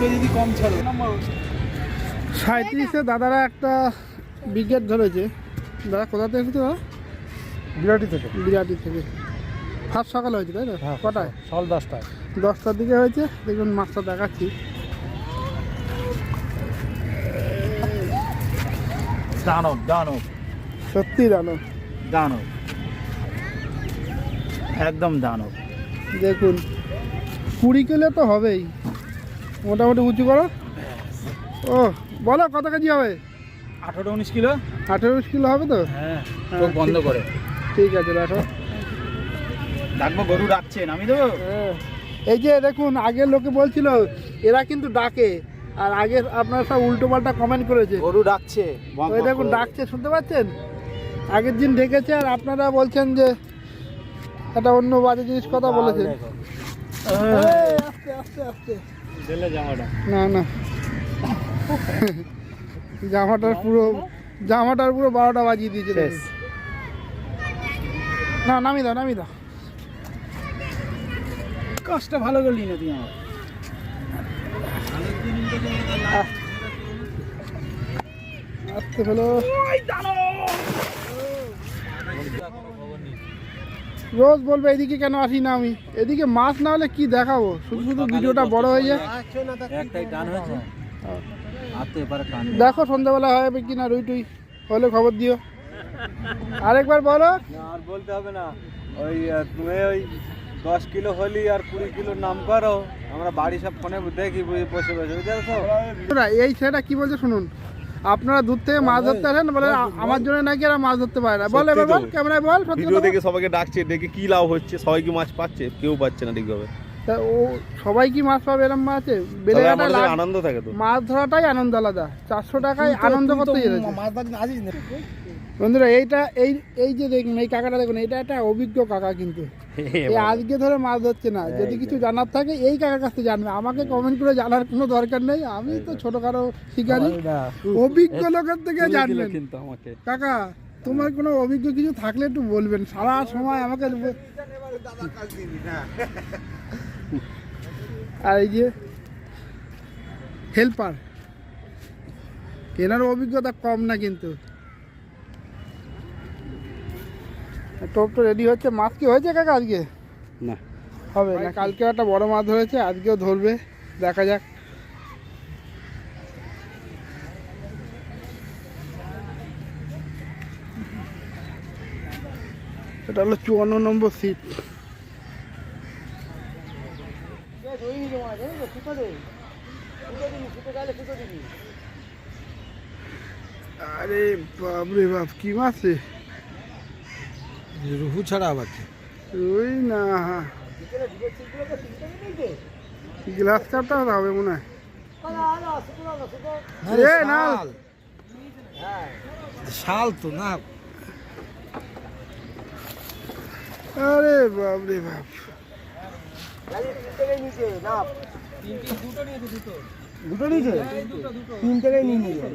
যদি কম ছাড়ো? সাঁত্রিশে দাদারা একটা বিকেট ধরেছে। দাদা কোথা থেকে এসেছে দাদা? বিরাটি থেকে। বিরাটি থেকে। ফার্স্ট সকালে হয়েছে তাই না হ্যাঁ কটায়? সকাল। দশটায়। দশটার দিকে হয়েছে। দেখুন মাছটা দেখাচ্ছি। দানব দানব। সত্যি জানো দানব। একদম দানব। দেখুন কুড়ি কিলো তো হবেই। মোটামুটি উঁচু করো। ও বলো কত কেজি হবে? আঠারো উনিশ কিলো। আঠেরো কিলো হবে তো? হ্যাঁ হ্যাঁ, বন্ধ করে। ঠিক আছে রাখো। ডাকবো গরু ডাকছে নামি দেবো? হ্যাঁ। এই যে দেখুন আগের লোকে বলছিল এরা কিন্তু ডাকে। আর আগে আপনারা সব উল্টো পাল্টা কমেন্ট করেছে। গরু ডাকছে ওই দেখুন ডাকছে শুনতে পাচ্ছেন? আগের দিন ডেকেছে আর আপনারা বলছেন যে একটা অন্য বাজে জিনিস কথা বলেছেন এই, আস্তে আস্তে আস্তে। না না। জামাটার পুরো জামাটার পুরো বারোটা বাজিয়ে দিয়েছে। না নামি দাও নামি দাও। কাজটা ভালো করলি না তুই আমার। আস্তে ফেলো রোজ বলবে এদিকে কেন আসি না আমি? এদিকে মাছ না হলে কি দেখাবো? শুধু শুধু ভিডিওটা বড় হয়ে যায়। দেখো সন্ধ্যাবেলা হবে কি না রুই টুই হলে খবর দিও। আরেকবার বলো। আর বলতে হবে না। ওই তুমি ওই দশ কিলো হলি আর কুড়ি কিলো নাম করো। আমরা বাড়ি সব ফোনে দেখি বসে বসে বুঝতে পারছ? এই ছেলেটা কি বলছে শুনুন। আপনারা দূর থেকে মাছ ধরতে আসেন বলে আমার জন্য নাকি এরা মাছ ধরতে পারে না। বলে বল ক্যামেরায় বল সত্যি ভিডিও দেখে সবাইকে ডাকছে দেখে কি লাভ হচ্ছে সবাই কি মাছ পাচ্ছে? কেউ পাচ্ছে না ঠিকভাবে। তা ও সবাই কি মাছ পাবে এরকম মাছ? বেলে আনন্দ থাকে তো। মাছ ধরাটাই আনন্দ আলাদা। চারশো টাকায় আনন্দ করতে বন্ধুরা এইটা এই এই যে দেখুন এই কাকাটা দেখুন এটা একটা অভিজ্ঞ কাকা কিন্তু। আজকে ধরে মাছ ধরছে না। যদি কিছু জানার থাকে এই কাকার কাছ থেকে জানবে। আমাকে কমেন্ট করে জানার কোনো দরকার নেই। আমি তো ছোটখাটো শিকারি। অভিজ্ঞ লোকের থেকে জানবেন। কিন্তু আমাকে। কাকা তোমার কোনো অভিজ্ঞ কিছু থাকলে একটু বলবেন। সারা সময় আমাকে ব- আর এই যে হেল্পার কেনার অভিজ্ঞতা কম না কিন্তু। টোপ তো রেডি হচ্ছে। মাছ কি হয়েছে কাকা আজকে? না। হবে না? কালকে একটা বড় মাছ ধরেছে আজকেও ধরবে। দেখা যাক। এটা হলো চুয়ান্ন নম্বর সিট আরে বাপরে বাপ কি মাছ রে? রুহু ছাড়া আবার কি? ওই না। গ্লাস কাপটা হবে মনে হয়। না শাল। তো না আরে বাপ রে বাপ। দুটো তিন নিয়ে নিয়ে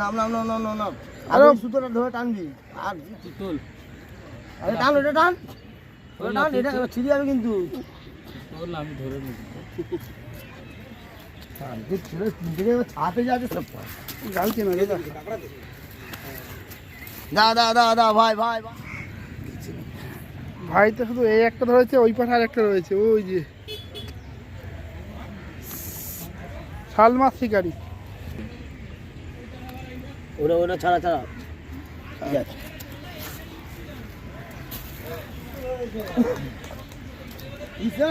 নাম নাম নাম নাম নাম নাম। সুতোটা ধরে টানবি আর তুল আরে টান ওটা টান ওটা টান এটা ছিঁড়ে যাবে কিন্তু। আমি ধরে থেকে ছাপে যাবে সব গালছে না দাদা দা দা দা দা ভাই ভাই ভাই। ভাই তো শুধু এই একটা ধরেছে ওই পাশে আর একটা রয়েছে ওই যে। শালমাছ শিকারি। ওটা ওটা ছাড়া ছাড়া। ঠিক আছে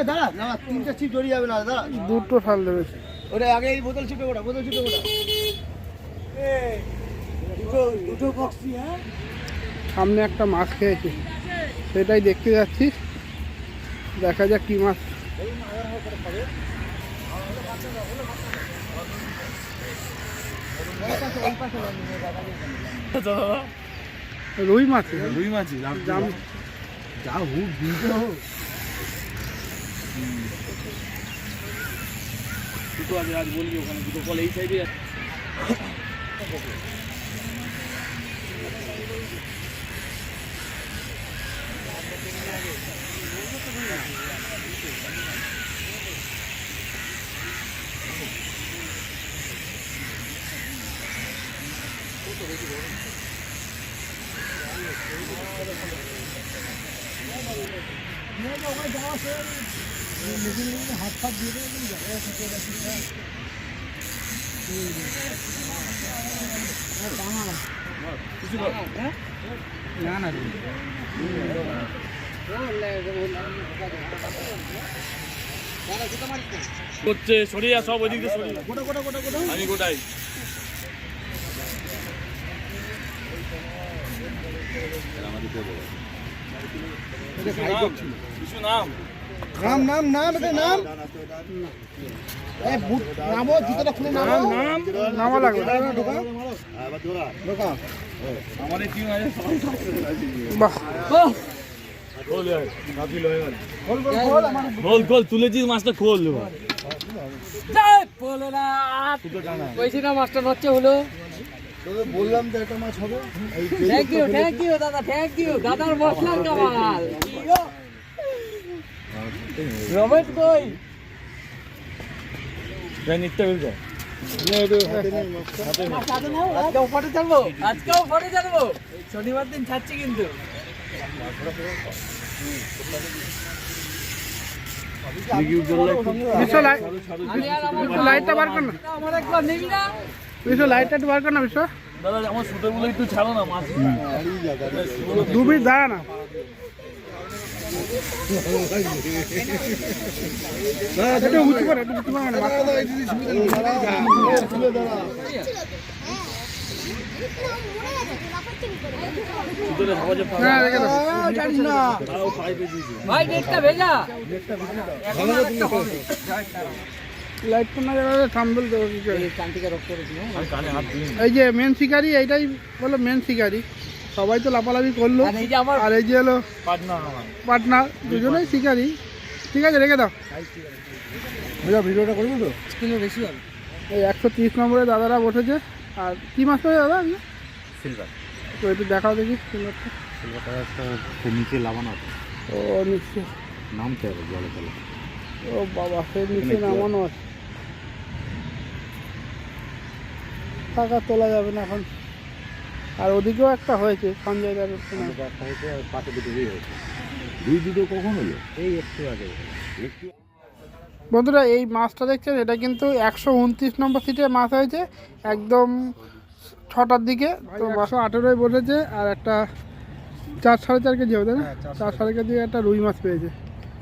দাঁড়া না তিনটা চিপ জড়িয়ে যাবে না দাঁড়া। দুটো শাল ধরেছে ওটা আগে এই বোতল চিপে ওটা বোতল চিপে ওটা দুটো দুটো বক্সি হ্যাঁ? সামনে একটা মাছ খেয়েছে। সেটাই দেখতে যাচ্ছি। দেখা যাক কি মাছ। রুই মাছ। রুই মাছি জাম যা হুক দিতে হোক দুটো আজ বলবি ওখানে দুটো কল এই সাইডে করছে সরিয়ে সব ওই দিক দিয়ে সরিয়ে। আমি গোটাই। কিছু নাম? নাম? নাম নাম এটা নাম? নামও জুতোটা খুলে নামো। নাম নামও লাগবে। আমাদের টিম আছে বাহ। গোল গোল তুলেছিস মাছটা খোল পয়সা মাস্টার হচ্ছে হলো। বললাম তো একটা মাছ হবে। থ্যাংক ইউ থ্যাংক ইউ দাদা থ্যাংক ইউ দাদার মশলার কামাল। রমেশ কই? নিত্যা বলছে আজকেও ফটো চালবো আজকেও ফটো চালবো। শনিবার দিন ছাড়ছি কিন্তু। লাইটটা বার কর না। লাইটটা বার কর না বিশ্ব দাদা আমার সুতোরগুলো একটু ছাড়ো না মাছ। দু মিনিট দাঁড়া না উঁচু করে উঁচু করে মানে হ্যাঁ ভাই ভেজা। লাইটটা না জ্বালালে থাম্বেল দেবো কি করে? এই যে মেন শিকারি এইটাই বলো মেন শিকারি। সবাই তো লাফালাফি করল। আর এই যে আর এই যে হলো পার্টনার দুজনেই শিকারি। ঠিক আছে রেখে দাও। বুঝা ভিডিওটা করব তো? বেশি হবে। এই একশো তিরিশ নম্বরে দাদারা বসেছে। আর কি মাছ পাবে দাদা? সিলভার তো একটু দেখাও দেখি সিলভারটা সিলভারটা নিচে লাগানো আছে। ও নিশ্চয় নামতে হবে জলে জলে। ও বাবা সে নিচে নামানো আছে। টাকা তোলা যাবে না এখন। আর ওদিকেও একটা হয়েছে সঞ্জয় দার একটা হয়েছে আর পাশে দুটো দুই হয়েছে। দুই দুটো কখন হলো? এই একটু আগে। একটু বন্ধুরা এই মাছটা দেখছেন? এটা কিন্তু একশো উনত্রিশ নম্বর সিটে মাছ হয়েছে একদম ছটার দিকে। তো একশো আঠেরোয় বসেছে আর একটা চার সাড়ে চার কেজি হবে তাই না? চার সাড়ে কেজি একটা রুই মাছ পেয়েছে।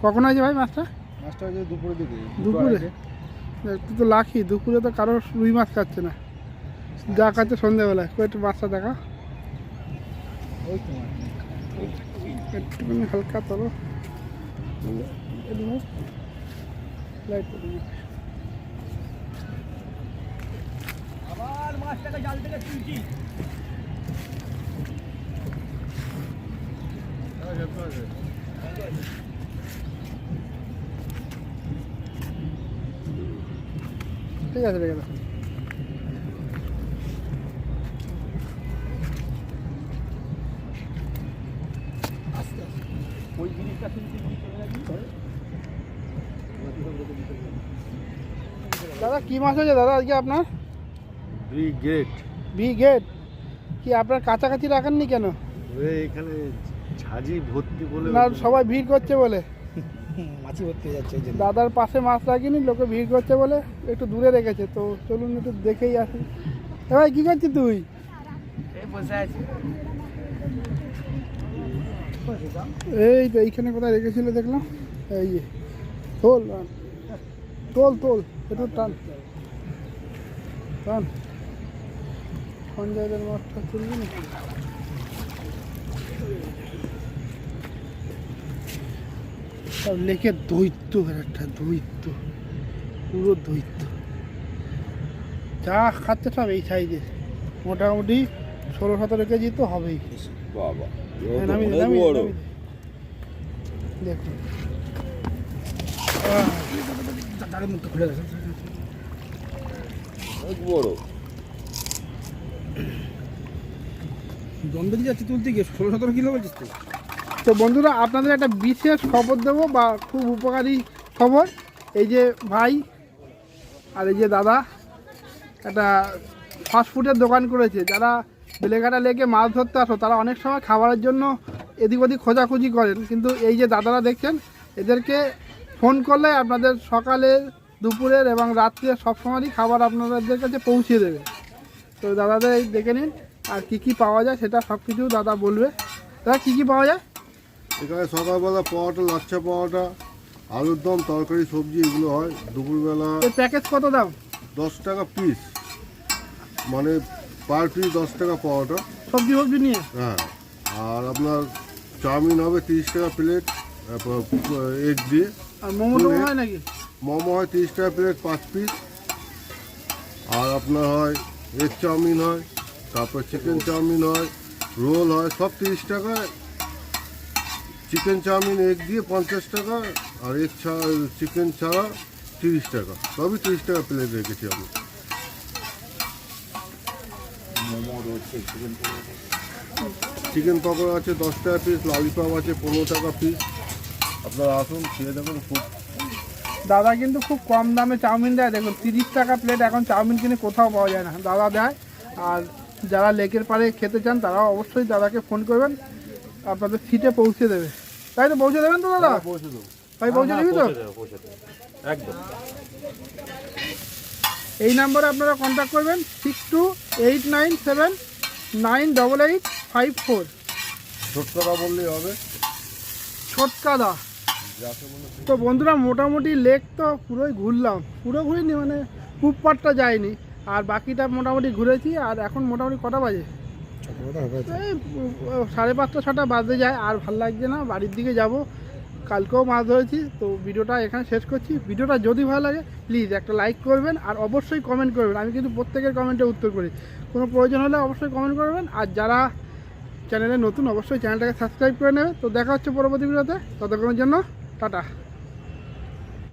কখন হয়েছে ভাই মাছটা? মাছটা হচ্ছে দুপুরের দিকে। দুপুরে? তো লাখি দুপুরে তো কারোর রুই মাছ খাচ্ছে না। যা খাচ্ছে সন্ধ্যেবেলায়। একটু মাছটা দেখা? একটুখানি হালকা তোলো। ঠিক আছে রেখে দাও। দাদা কি মাছ হয়েছে দাদা আজকে আপনার? বি গেট বি গেট কি আপনার কাছাকাছি রাখেননি কেন? এখানে ঝাঁঝি ভর্তি বলে না সবাই ভিড় করছে বলে। মাছি ভর্তি যাচ্ছে দাদার পাশে মাছ রাখিনি লোকে ভিড় করছে বলে একটু দূরে রেখেছে তো চলুন একটু দেখেই আসি। এ ভাই কি করছিস তুই? এই বসে আছি। এই তো এইখানে কোথায় রেখেছিল দেখলাম? এই তোল তোল তোল। একটু টান টান সঞ্জয়দের মাছটা তুলবি না সব লেখে দৈত্য একটা দৈত্য পুরো দৈত্য যা খাচ্ছে সব এই সাইজে মোটামুটি ষোলো সতেরো কেজি তো হবেই বাবা হ্যাঁ। দেখুন মুখটা খুলে গেছে অনেক বড়। দ্বন্দ্ব যাচ্ছে তুলতে গিয়ে ষোলো সতেরো কিলো বলছিস তো তো বন্ধুরা আপনাদের একটা বিশেষ খবর দেবো বা খুব উপকারী খবর। এই যে ভাই আর এই যে দাদা একটা ফাস্টফুডের দোকান করেছে। যারা বেলেঘাটা লেকে মাছ ধরতে আসো তারা অনেক সময় খাবারের জন্য এদিক ওদিক খোঁজাখুঁজি করেন। কিন্তু এই যে দাদারা দেখছেন এদেরকে ফোন করলে আপনাদের সকালের দুপুরের এবং রাত্রে সবসময়ই খাবার আপনাদের কাছে পৌঁছে দেবে। তো দাদাদের দেখে নিন আর কি কি পাওয়া যায় সেটা সব কিছু দাদা বলবে। দাদা কী কী পাওয়া যায়? এখানে সকালবেলা পাওয়াটা লাচ্ছা পাওয়াটা আলুর দম তরকারি সবজি এগুলো হয়। দুপুরবেলা প্যাকেজ কত দাম দশ টাকা পিস মানে পার পিস দশ টাকা পাওয়াটা সবজি সবজি নিয়ে? হ্যাঁ। আর আপনার চাউমিন হবে তিরিশ টাকা প্লেট এগ দিয়ে। আর মোমো হয় নাকি? মোমো হয় তিরিশ টাকা প্লেট পাঁচ পিস আর আপনার হয় এগ চাউমিন হয় তারপর চিকেন চাউমিন হয় রোল হয় সব তিরিশ টাকা। চিকেন চাউমিন এগ দিয়ে পঞ্চাশ টাকা আর এগ ছাড়া চিকেন ছাড়া তিরিশ টাকা। সবই তিরিশ টাকা প্লেট রেখেছি আমি। মোমো রয়েছে চিকেন চিকেন পকোড়া আছে দশ টাকা পিস ললিপপ আছে পনেরো টাকা পিস আপনারা আসুন খেয়ে দেখুন খুব দাদা কিন্তু খুব কম দামে চাউমিন দেয়। দেখুন তিরিশ টাকা প্লেট এখন চাউমিন কিনে কোথাও পাওয়া যায় না। দাদা দেয়। আর যারা লেকের পাড়ে খেতে চান তারাও অবশ্যই দাদাকে ফোন করবেন। আপনাদের সিটে পৌঁছে দেবে। তাই তো পৌঁছে দেবেন তো দাদা? পৌঁছে দেবো। ভাই পৌঁছে দিবি তো? একদম। এই নাম্বারে আপনারা কন্ট্যাক্ট করবেন। Six two eight nine seven nine double eight five four ছোট কথা বললেই হবে। ছোটকাদা। তো বন্ধুরা, মোটামুটি লেক তো পুরোই ঘুরলাম। পুরো ঘুরিনি মানে খুব পাটটা যায়নি আর বাকিটা মোটামুটি ঘুরেছি, আর এখন মোটামুটি কটা বাজে? সাড়ে পাঁচটা, ছটা বাজে যায়, আর ভালো লাগছে না, বাড়ির দিকে যাব। কালকেও মাছ ধরেছি, তো ভিডিওটা এখানে শেষ করছি। ভিডিওটা যদি ভালো লাগে প্লিজ একটা লাইক করবেন, আর অবশ্যই কমেন্ট করবেন। আমি কিন্তু প্রত্যেকের কমেন্টে উত্তর করি। কোনো প্রয়োজন হলে অবশ্যই কমেন্ট করবেন। আর যারা চ্যানেলে নতুন, অবশ্যই চ্যানেলটাকে সাবস্ক্রাইব করে নেবে তো দেখা হচ্ছে পরবর্তী ভিডিওতে। ততক্ষণের জন্য 大胆。